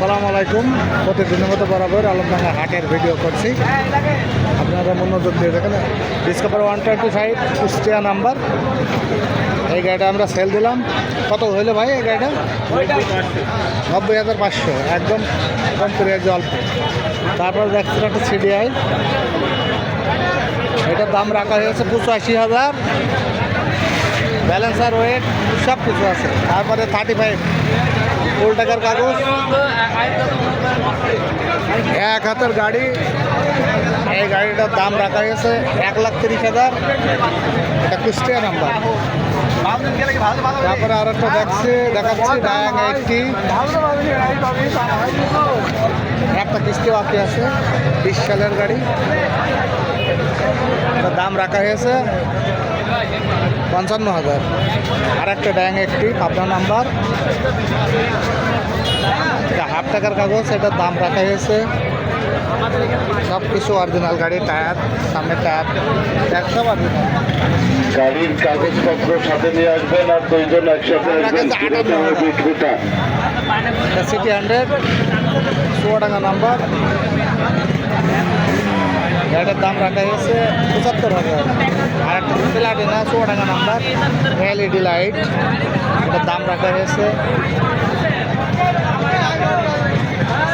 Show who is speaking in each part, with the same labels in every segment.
Speaker 1: আসসালামু আলাইকুম। প্রতিদিনের মতো বরাবর আলমডাঙ্গা হাটের ভিডিও করছি। আপনারা মনোযোগ দিয়ে দেখেন। Discover one twenty five Kushtia number. এই গাড়িটা আমরা সেল দিলাম। কত হইল ভাই এই গাড়িটা? নব্বই হাজার পাঁচশো। একদম কম করে অল্প। তারপর দেখছেন একটা সিডিআই এটার দাম রাখা হয়েছে পঁচাশি হাজার। ব্যালেন্সার ওয়েট সব কিছু আছে তারপরে থার্টি ফাইভ ফুল টাকার কাগজ এক হাতের গাড়ি এই গাড়িটার দাম রাখা হয়েছে এক লাখ তিরিশ হাজার এটা কুষ্টিয়া নাম্বার তারপরে আর একটা দেখছি দেখাচ্ছি ডায়াং এইটটি একটা কিস্তি বাকি আছে বিশ সালের গাড়ি এটার দাম রাখা হয়েছে পঞ্চান্ন হাজার। আর একটা ড্যাং একটি পাবনা নাম্বার। হাফ টাকার কাগজ এটার দাম রাখা হয়েছে। সব কিছু অরিজিনাল গাড়ি টায়ার সামনের টায়ার। টায়ার সব অরিজিনাল
Speaker 2: গাড়ির কাগজপত্র সাথে নিয়ে আসবেন আর দুইজন একসাথে
Speaker 1: সিটি হান্ড্রেড চুয়াডাঙ্গা নাম্বার গাড়িটার দাম রাখা হয়েছে পঁচাত্তর হাজার। আর একটা Platina Chuadanga number LED light এটার দাম রাখা হয়েছে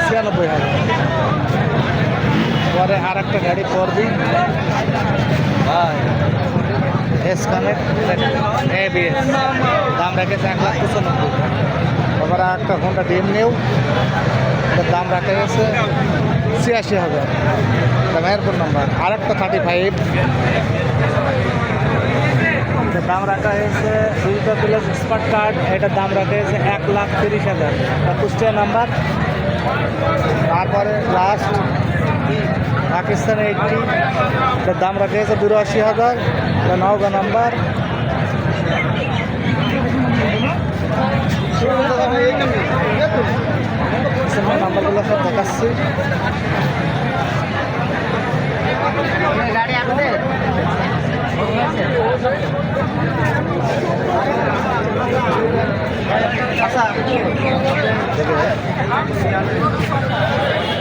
Speaker 1: ছিয়ানব্বই হাজার। পরে আর একটা গাড়ি করবি এস কানেক্ট এবিএস দাম রেখেছে এক লাখ পঁচানব্বই। আবার আর একটা হোন্ডা ডিম নিউ এটার দাম রাখা গেছে ছিয়াশি হাজার। এটা মেহেরপুর নাম্বার। আর একটা থার্টি ফাইভ দাম রাখা হয়েছে দুইটা প্লাস স্মার্ট কার্ড এটার দাম রাখা হয়েছে এক লাখ তিরিশ হাজার। কুষ্টিয়া নাম্বার। তারপরে লাস্ট পাকিস্তান এইটটি এটার দাম রাখা হয়েছে বিরাশি হাজার। এটা নওগাঁ নাম্বার। নাম্বারগুলো সব দেখাচ্ছি।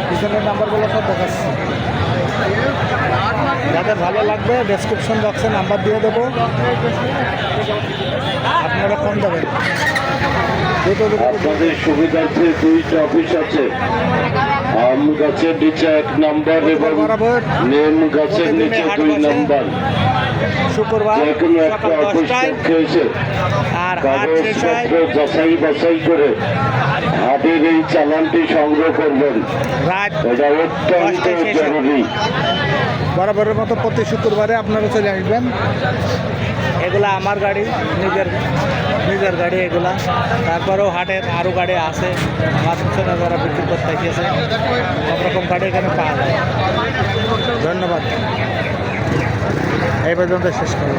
Speaker 1: পিছনের নাম্বারগুলো সব দেখাচ্ছি। যাদের ভালো লাগবে ডেসক্রিপশন বক্সে নাম্বার দিয়ে দেবো। আপনারা ফোন দেবেন। দুটো
Speaker 2: আপনাদের সুবিধার্থে দুইটা অফিস আছে। আম গাছের নিচে এক নাম্বার এবং নেম গাছের নিচে দুই নাম্বার।
Speaker 1: শুক্রবার সকাল দশটায় আর হাট শেষ হয়।
Speaker 2: কাগজপত্র যাচাই বাছাই করে হাটের এই চালানটি সংগ্রহ করবেন।
Speaker 1: রাত
Speaker 2: এটা অত্যন্ত
Speaker 1: দশটায় শেষ।
Speaker 2: জরুরি।
Speaker 1: বরাবরের মতো প্রতি শুক্রবারে আপনারা চলে আসবেন। এগুলা আমার গাড়ি নিজের নিজের গাড়ি এগুলা। তারপরেও হাটের আরও গাড়ি আছে। আমার পিছনে যারা বিক্রি করতে এসেছে সব রকম গাড়ি এখানে পাওয়া যায়। ধন্যবাদ। এই পর্যন্ত শেষ করব